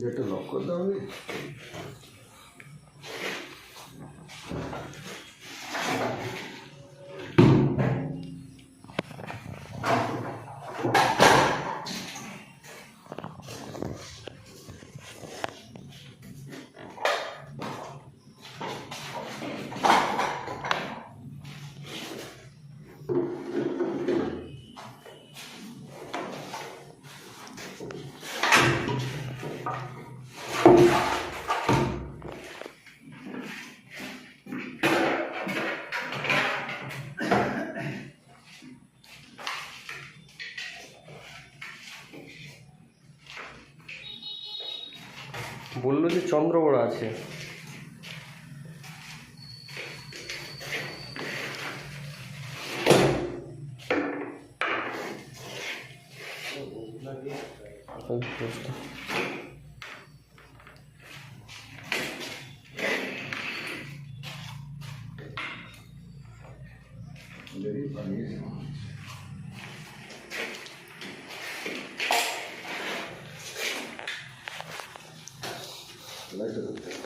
গেটটা লক করে বলল যে চন্দ্রবড়া আছে Thank পোস্টটা। লাইটটা ধরতে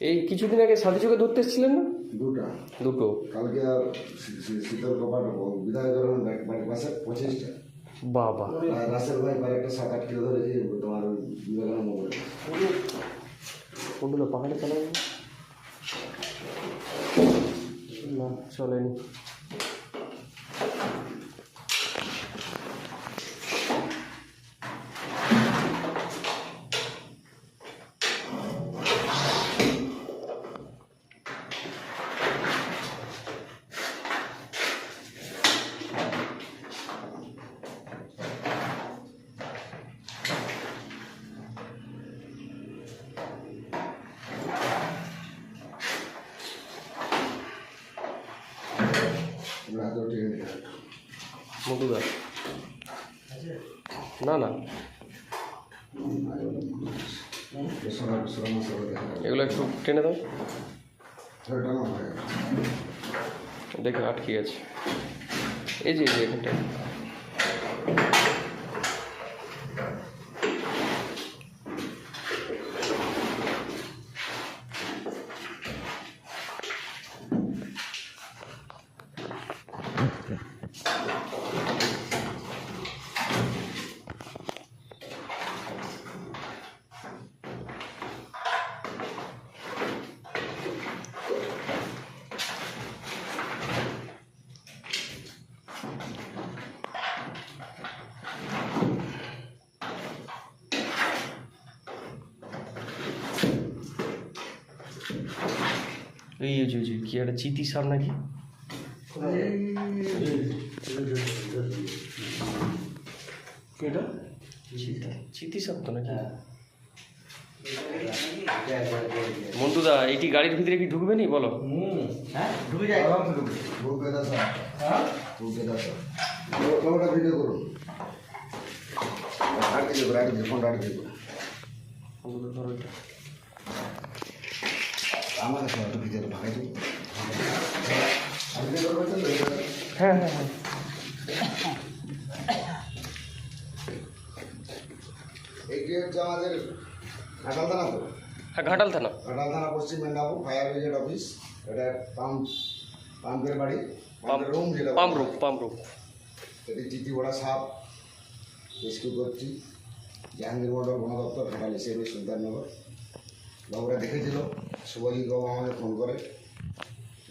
এই কিছুদিন আগে সাথী চোখে ধরতে এসেছিলেন না? দুটা। দুটো। কালকে আর শীতল কপাট বিদায় করেন বাড়ির পাশে পঁচিশটা। বাবা। রাসেল ভাই পারে একটা সাত আট কিলো ধরেছি তোমার বিবেকানন্দ কোনগুলো পাহাড়ে চালাবে না চলেনি। মধুদা না না। এগুলো একটু টেনে দাও। দেখে আটকে আছে এই যে এই এই যে ওই যে কি একটা চিতি সাপ নাকি এটা চিতা সাপ তো নাকি? মন্টুদা এইটি গাড়ির ভিতরে কি ঢুকবে নি? বলো। হ্যাঁ ঢুকে যায়। আরামসে ঢুকবে। ঢুকবে দাদা হ্যাঁ? ঢুকবে দাদা আমাদের সবাই একটু ভিতরে ভাগাই দেবো আপনি করবেন তো হ্যাঁ হ্যাঁ হ্যাঁ এইটি হচ্ছে আমাদের ঘাটাল থানা তো হ্যাঁ ঘাটাল থানা ঘাটাল থানা Paschim Medinipur fire brigade office এটা পাম্প পাম্পের বাড়ি পাম্পের রুম যেটা পাম্প রুপ পাম্প রুপ এটি চিঠি বড়া সাপ রেস্কিউ করছি জাহাঙ্গীর মন্ডল বন দপ্তর ঘাটাল হিসেবে সুলতাননগর বাবুরা দেখেছিল শুভজিৎ বাবু আমাদের ফোন করে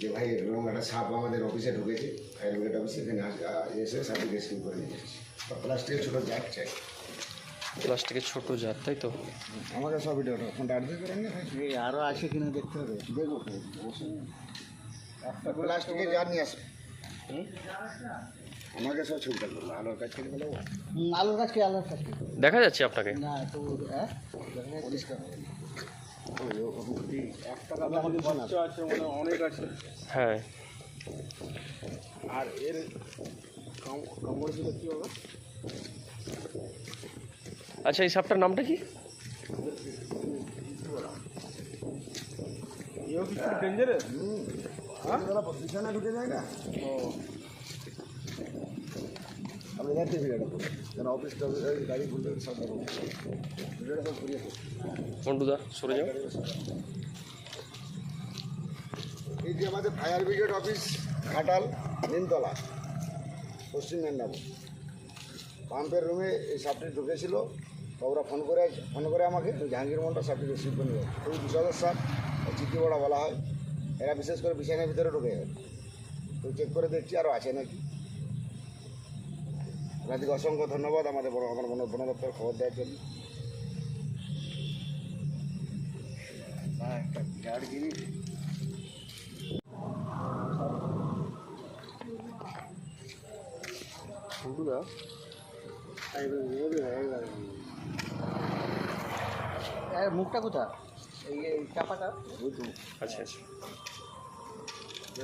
যে ভাই এরকম একটা সাপ আমাদের অফিসে ঢুকেছে ফায়ার ব্রিগেড অফিসে এখানে আস- এসে সাপটি রেস্কিউ করে নিয়ে এসেছি। প্লাস্টিকের ছোটো জ্যাক চাই। প্লাস্টিকের ছোট জার তাই তো? আমাকে সব ভিডিওটা ফোনটা আর্ধে করেন না এই আরও আছে কিনা দেখতে হবে। দেখো একটা প্লাস্টিকের জার নিয়ে আসো। আমাকে সব ছবিটা করব আলোর কাছ থেকে আলুর গাছ কি আলুর গাছ দেখা যাচ্ছে আপনাকে? না তো হ্যাঁ? পরিষ্কার হ্যাঁ। আর এর কামড় দিলে কী হবে? আচ্ছা এই সাপটার নামটা কি? ডেঞ্জারাস বিছানা ঢুকে যায় না? আমি যাচ্ছি ভিডিওটা করে কেন অফিস টফিস গাড়ি খুলতে সব ভিডিওটা সব ঘুরিয়ে সরে যাও। এই যে আমাদের fire brigade office Ghatal Nimtala Paschim Medinipur. পাম্পের রুমে এই সাপটি ঢুকেছিল। তো ওরা ফোন করে ফোন করে আমাকে জাহাঙ্গীর মন্ডল সাপটি রিসিভ করে গেছে। খুবই বিষাদর সাপ চিঠি বড়া বলা হয়। এরা বিশেষ করে বিছানার ভিতরে ঢুকে গেছে। তো চেক করে দেখছি আরও আছে নাকি। আপনাদেরকে অসংখ্য ধন্যবাদ। আমাদের বড় আমার বন বন দপ্তর খবর দেওয়ার জন্য। হ্যাঁ এর মুখটা কোথায়? এই চাপাটা? আচ্ছা আচ্ছা।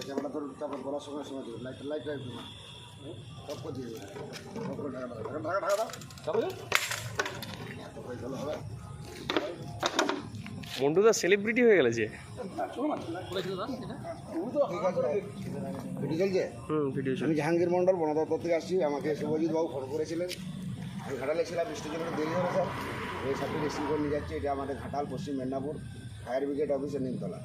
ক্যামেরা ধরে তারপর বলার সময় সময় লাইট লাইট লাইট মন্টুদা সেলিব্রিটি হয়ে গেলে যে। ভিডিও চলছে হুম ভিডিও আমি জাহাঙ্গীর মন্ডল বন দপ্তর থেকে আসছি। আমাকে শুভজিৎ বাবু ফোন করেছিলেন। আমি ঘাটালে ছিলাম বৃষ্টির জন্য দেরি হবে স্যার এই সাথে রিসিভ করে নিয়ে যাচ্ছি। এটা আমাদের ঘাটাল পশ্চিম মেদিনীপুর ফায়ার ব্রিগেড অফিসের নিমতলা।